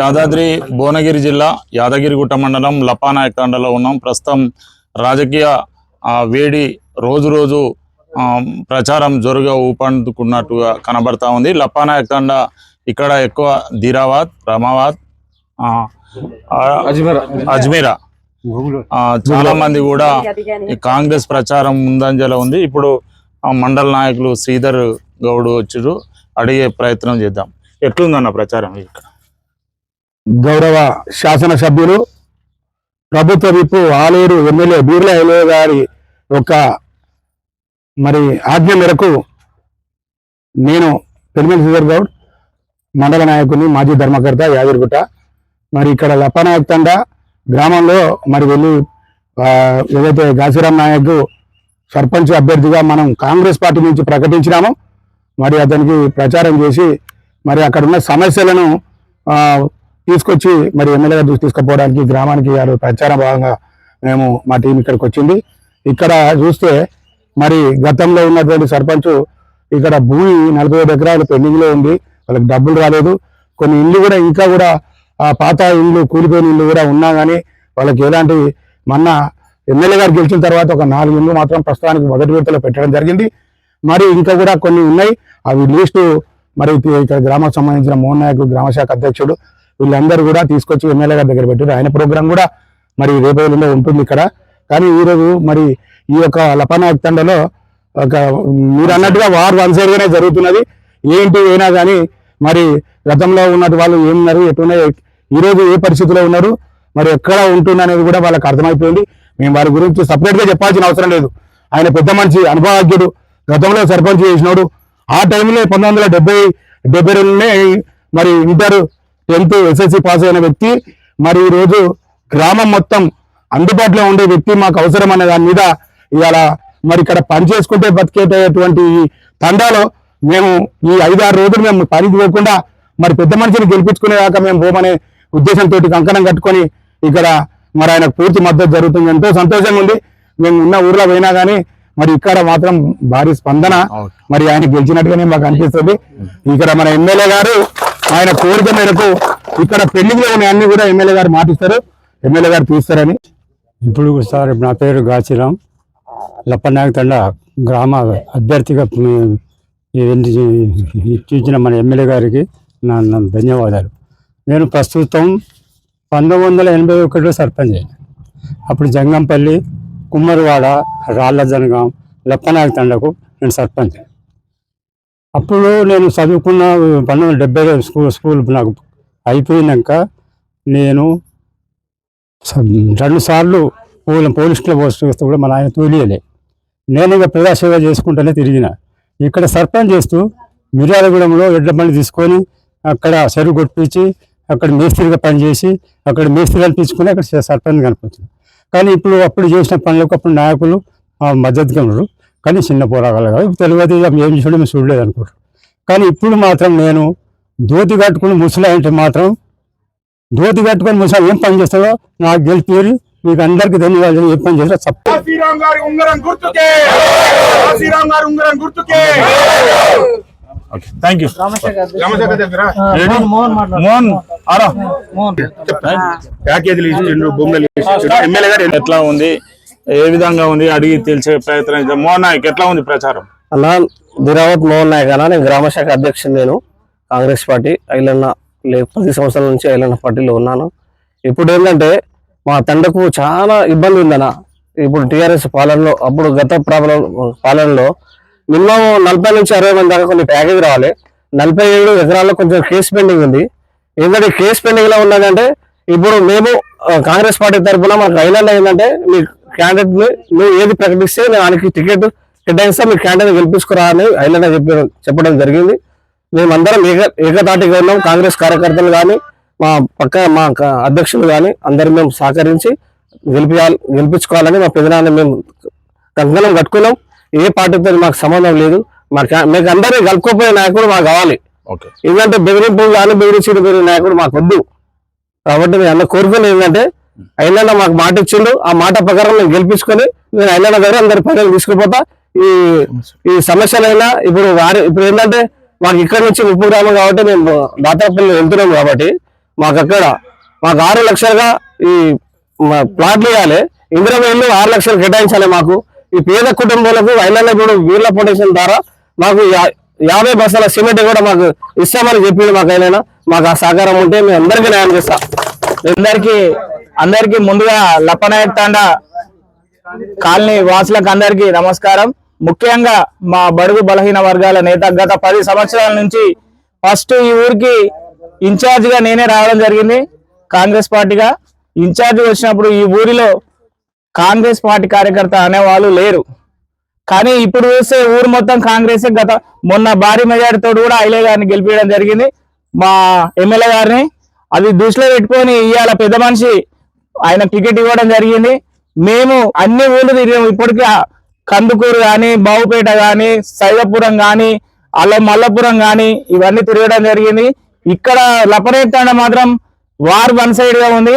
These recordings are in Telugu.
యాదాద్రి భువనగిరి జిల్లా యాదగిరిగుట్ట మండలం లపానాయకండలో ఉన్నాం. ప్రస్తుతం రాజకీయ ఆ, వేడి రోజు రోజు ఆ, ప్రచారం జోరుగా ఊపందుకున్నట్టుగా కనబడతా ఉంది. లపానాయకండ ఇక్కడ ఎక్కువ ధీరాబాద్ రమాబాద్ అజ్మీరా. చాలా మంది కూడా ఈ కాంగ్రెస్ ప్రచారం ముందంజలో ఉంది. ఇప్పుడు మండల నాయకులు శ్రీధర్ గౌడ్ వచ్చారు అడిగే ప్రయత్నం చేద్దాం. ఎట్లుందన్న ప్రచారం ఇక్కడ? గౌరవ శాసనసభ్యులు ప్రభుత్వ whip Aleru MLA Beerla MLA గారి ఒక మరి ఆజ్ఞ మేరకు నేను పెరిమిల్ శ్రీధర్ గౌడ్ మండల నాయకుని మాజీ ధర్మకర్త యాదగిరిగుట్ట మరి ఇక్కడ లప్పనాయక్ తండ గ్రామంలో మరి వెళ్ళి ఏదైతే గాసిరాం నాయక్ సర్పంచ్ అభ్యర్థిగా మనం కాంగ్రెస్ పార్టీ నుంచి ప్రకటించినామో మరి అతనికి ప్రచారం చేసి మరి అక్కడ ఉన్న సమస్యలను తీసుకొచ్చి మరి ఎమ్మెల్యే గారు తీసుకుపోవడానికి గ్రామానికి గారు ప్రచారం భాగంగా మేము మా టీం ఇక్కడికి వచ్చింది ఇక్కడ చూస్తే మరి గతంలో ఉన్నటువంటి సర్పంచ్ ఇక్కడ భూమి నలభై ఐదు ఎకరాలు పెండింగ్లో ఉంది. వాళ్ళకి డబ్బులు రాలేదు. కొన్ని ఇల్లు కూడా ఇంకా కూడా ఆ పాత ఇల్లు కూలిపోయిన ఇల్లు కూడా ఉన్నా కానీ వాళ్ళకి ఎలాంటి మొన్న ఎమ్మెల్యే గారు గెలిచిన తర్వాత ఒక నాలుగు ఇల్లు మాత్రం ప్రస్తుతానికి మొదటి విడతలో పెట్టడం జరిగింది. మరి ఇంకా కూడా కొన్ని ఉన్నాయి. అవి లిస్టు మరి ఇక్కడ గ్రామానికి సంబంధించిన మోహన్ నాయక్ గ్రామ శాఖ అధ్యక్షుడు వీళ్ళందరూ కూడా తీసుకొచ్చి ఎమ్మెల్యే గారి దగ్గర పెట్టారు. ఆయన ప్రోగ్రాం కూడా మరి రేపు ఉంటుంది ఇక్కడ. కానీ ఈ రోజు మరి ఈ యొక్క లపానాయక్ తండలో ఒక మీరు అన్నట్టుగా వార్ వన్ సైడ్గానే జరుగుతున్నది. ఏంటి అయినా కానీ మరి గతంలో ఉన్నట్టు వాళ్ళు ఏమున్నారు ఎట్టున్నాయి ఈ రోజు ఏ పరిస్థితిలో ఉన్నారు మరి ఎక్కడ ఉంటుంది అనేది కూడా వాళ్ళకి అర్థమైపోయింది. మేము వారి గురించి సపరేట్గా చెప్పాల్సిన అవసరం లేదు. ఆయన పెద్ద మనిషి అనుభవజ్ఞుడు. గతంలో సర్పంచ్ చేసినాడు. ఆ టైంలో పంతొమ్మిది వందల డెబ్బై డెబ్బై రెండునే మరి ఇంటర్ టెన్త్ ఎస్ఎస్సి పాస్ అయిన వ్యక్తి మరి ఈ రోజు గ్రామం మొత్తం అందుబాటులో ఉండే వ్యక్తి మాకు అవసరం అనే దాని మీద ఇవాళ మరి ఇక్కడ పని చేసుకుంటే బతికేటటువంటి ఈ తండాలో మేము ఈ ఐదారు రోజులు మేము పనికి పోకుండా మరి పెద్ద మనిషిని గెలిపించుకునేదాకా మేము పోమనే ఉద్దేశంతో కంకణం కట్టుకొని ఇక్కడ మరి ఆయనకు పూర్తి మద్దతు జరుగుతుంది. ఎంతో సంతోషంగా ఉంది. మేము ఉన్న ఊర్లో పోయినా కానీ మరి ఇక్కడ మాత్రం భారీ స్పందన. మరి ఆయన గెలిచినట్టుగానే మాకు అనిపిస్తుంది. ఇక్కడ మన ఎమ్మెల్యే గారు ఆయన కోరిక మేరకు ఇక్కడ పెళ్ళిలో ఉన్న అన్ని కూడా ఎమ్మెల్యే గారు మాటిస్తారు. ఎమ్మెల్యే గారు తీస్తారని ఇప్పుడు సార్ నా పేరు గాచిరాం. లప్పనాయక తండ గ్రామ అభ్యర్థిగా ఇచ్చిన మన ఎమ్మెల్యే గారికి నా ధన్యవాదాలు. నేను ప్రస్తుతం పంతొమ్మిది వందల ఎనభై ఒకటిలో సర్పంచ్. అప్పుడు జంగంపల్లి కుమ్మరివాడ రాళ్ళ జనగాం లప్పనాయక తండకు నేను సర్పంచ్. అప్పుడు నేను చదువుకున్న పంతొమ్మిది వందల డెబ్బై స్కూల్ స్కూల్ నాకు అయిపోయినాక నేను రెండు సార్లు పోలీ పోలీస్ క్లబ్ వస్తూ కూడా మన ఆయన తోలియలే. నేను ఇక ప్రజాసేవ చేసుకుంటూనే తిరిగిన. ఇక్కడ సర్పంచ్ చేస్తూ మిర్యాలగూడెంలో ఎడ్ల బండి తీసుకొని అక్కడ చెరువు కొట్టించి అక్కడ మేస్త్రిగా పనిచేసి అక్కడ మేస్త్రి కనిపించుకుని అక్కడ సర్పంచ్ కనిపించింది కానీ ఇప్పుడు అప్పుడు చేసిన పనులకు అప్పుడు నాయకులు మద్దతుగా ఉండరు కానీ చిన్న పోరాగాలు కాదు తెలియదు ఇక ఏం చూడడం మేము చూడలేదు అనుకుంటారు కానీ ఇప్పుడు మాత్రం నేను ధోతి కట్టుకుని ముసలి అంటే మాత్రం ధోతి కట్టుకుని ముసలి ఏం పని చేస్తాడో నాకు గెలిపి మీకు అందరికీ ధన్యవాదాలు. ఏం పని చేస్తారో చెప్తా ఓకే థ్యాంక్ యూ మోహన్ ఆరా. ప్యాకేజీలు ఇచ్చిండు భూములు ఇచ్చిండు. ఎమ్మెల్యే గారు ఎట్లా ఉంది? ఏ విధంగా ఉంది? అడిగి తెలిసే ప్రయత్నం. మోహన్ నాయక్ ఎట్లా ఉంది ప్రచారం? అన్న దిరావత్ మోహన్ నాయక్ అన్న నేను గ్రామ శాఖ అధ్యక్షుడు నేను. కాంగ్రెస్ పార్టీ ఐలన్న లే- పది సంవత్సరాల నుంచి ఐలన్న పార్టీలో ఉన్నాను. ఇప్పుడు ఏంటంటే మా తండకు చాలా ఇబ్బంది ఉందన్న. ఇప్పుడు టిఆర్ఎస్ పాలనలో అప్పుడు గత ప్రాబలం పాలనలో మినిమం నలభై నుంచి అరవై మంది దాకా కొన్ని ప్యాకేజ్ రావాలి. నలభై ఏడు ఎకరాల్లో కొంచెం కేసు పెండింగ్ ఉంది. ఏంటంటే కేసు పెండింగ్లో ఉన్నదంటే ఇప్పుడు మేము కాంగ్రెస్ పార్టీ తరఫున మాకు రైలర్లో ఏంటంటే మీ క్యాండిడేట్ నువ్వు ఏది ప్రకటిస్తే నేను ఆయనకి టికెట్ కేటాయిస్తా మీ క్యాండిడేట్ గెలిపించుకురా అని ఐలాండ్ చెప్పడం చెప్పడం జరిగింది. మేమందరం ఏక ఏకతాటిగా ఉన్నాం కాంగ్రెస్ కార్యకర్తలు కానీ మా పక్క మా అధ్యక్షులు కానీ అందరం మేము సహకరించి గెలిపించాలి గెలిపించుకోవాలని మా పెదనాన్ని మేము కంకణం కట్టుకున్నాం. ఏ పార్టీతో మాకు సంబంధం లేదు. మా క్యా- మీకు అందరినీ కలుపుకోపోయే నాయకుడు మాకు కావాలి. ఓకే. ఎందుకంటే బెదిరింపు కానీ బెదిరించిన బెదిరి నాయకుడు మాకు వద్దు. కాబట్టి మేము అన్న కోరుకునేది ఏంటంటే ఐలాండ్ మాకు మాట ఇచ్చిండు. ఆ మాట ప్రకారం మేము గెలిపించుకొని నేను ఐలాండ్ దగ్గర అందరి పనులు తీసుకుపోతా. ఈ ఈ సమస్యలైనా ఇప్పుడు వారి ఇప్పుడు ఏంటంటే మాకు ఇక్కడ నుంచి ముప్పు గ్రామం కాబట్టి మేము దాతాపల్లి వెళ్తున్నాం కాబట్టి మాకు అక్కడ మాకు ఆరు లక్షలుగా ఈ ప్లాట్లు ఇవ్వాలి. ఇందిరా ఆరు లక్షలు కేటాయించాలి మాకు. ఈ పేద కుటుంబాలకు ఐలాండ్ కూడా వీర్ల ఫౌండేషన్ ద్వారా మాకు యా- యాభై బస్సుల సిమెంట్ కూడా మాకు ఇస్తామని చెప్పింది మాకు అయినా మాకు ఆ సహకారం ఉంటే మేము అందరికీ న్యాయం చేస్తాం. అందరికి అందరికి ముందుగా లప్పనాయక్ తాండా కాలనీ వాసులకు అందరికీ నమస్కారం. ముఖ్యంగా మా బడుగు బలహీన వర్గాల నేత గత పది సంవత్సరాల నుంచి ఫస్ట్ ఈ ఊరికి ఇన్ఛార్జ్గా నేనే రావడం జరిగింది. కాంగ్రెస్ పార్టీగా ఇన్ఛార్జ్ వచ్చినప్పుడు ఈ ఊరిలో కాంగ్రెస్ పార్టీ కార్యకర్త అనేవాళ్ళు లేరు. కానీ ఇప్పుడు చూస్తే ఊరు మొత్తం కాంగ్రెస్ గత మొన్న భారీ మెజారిటీతో కూడా ఐలే గారిని గెలిపించడం జరిగింది. మా ఎమ్మెల్యే గారిని అది దృష్టిలో పెట్టుకొని ఇవాళ పెద్ద మనిషి ఆయన టికెట్ ఇవ్వడం జరిగింది. మేము అన్ని ఊళ్ళు తిరిగాము. ఇప్పటికీ కందుకూరు కానీ బావుపేట కానీ సైదపురం కానీ అలా మల్లపురం కానీ ఇవన్నీ తిరగడం జరిగింది. ఇక్కడ లపరేతాండ మాత్రం వార్ వన్ సైడ్గా ఉంది.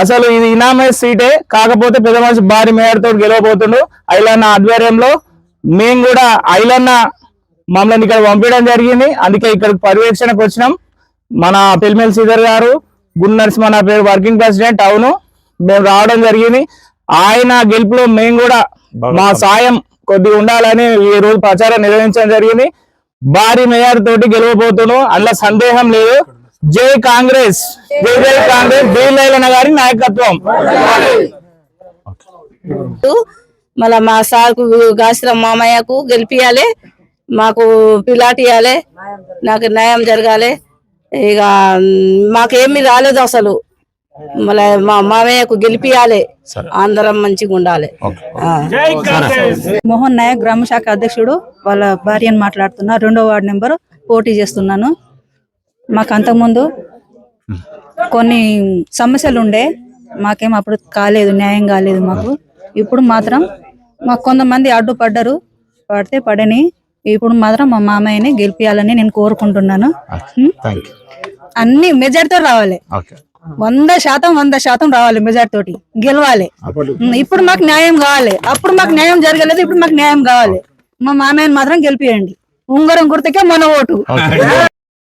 అసలు ఇది ఇనామై సీటే. కాకపోతే పెద్ద మనిషి భారీ మేయర్ తోటి గెలవబోతుండు. ఐలన్న ఆధ్వర్యంలో మేము కూడా ఐలన్న మమ్మల్ని ఇక్కడ పంపించడం జరిగింది. అందుకే ఇక్కడ పర్యవేక్షణకు వచ్చినాం. మన పెల్మెల్ శ్రీధర్ గారు గుడ్ నరసింహ నా పేరు వర్కింగ్ ప్రెసిడెంట్ అవును. మేము రావడం జరిగింది. ఆయన గెలుపులో మేము కూడా మా సాయం కొద్దిగా ఉండాలని ఈ రోజు ప్రచారం నిర్వహించడం జరిగింది. భారీ మేయర్ తోటి గెలవబోతున్నాం అందులో సందేహం లేదు. జై కాంగ్రెస్. జై జై కాంగ్రెస్. బీలైలన్న గారి నాయకత్వం. మళ్ళా మా సార్కు గాశ్రం మామయ్యకు గెలిపియాలి మాకు పిలాట్ ఇవ్వాలి నాకు న్యాయం జరగాలి. ఇక మాకేమీ రాలేదు అసలు. మళ్ళీ మా మామయ్యకు గెలిపియాలి. అందరం మంచిగా ఉండాలి. మోహన్ నాయక్ గ్రామ శాఖ అధ్యక్షుడు వాళ్ళ భార్యను మాట్లాడుతున్నా. రెండో వార్డు నెంబర్ పోటీ చేస్తున్నాను. మాకు అంతకుముందు కొన్ని సమస్యలు ఉండే మాకేం అప్పుడు కాలేదు న్యాయం కాలేదు మాకు. ఇప్పుడు మాత్రం మాకు కొంతమంది అడ్డుపడ్డారు పడితే పడని ఇప్పుడు మాత్రం మా మామయ్యని గెలిపించాలని నేను కోరుకుంటున్నాను. అన్ని మెజార్టీతో రావాలి. వంద శాతం వంద శాతం రావాలి మెజార్టీ తోటి గెలవాలి ఇప్పుడు మాకు న్యాయం కావాలి. అప్పుడు మాకు న్యాయం జరగలేదు ఇప్పుడు మాకు న్యాయం కావాలి. మా మామయ్యని మాత్రం గెలిపియండి. ఉంగరం గుర్తుకే మన ఓటు.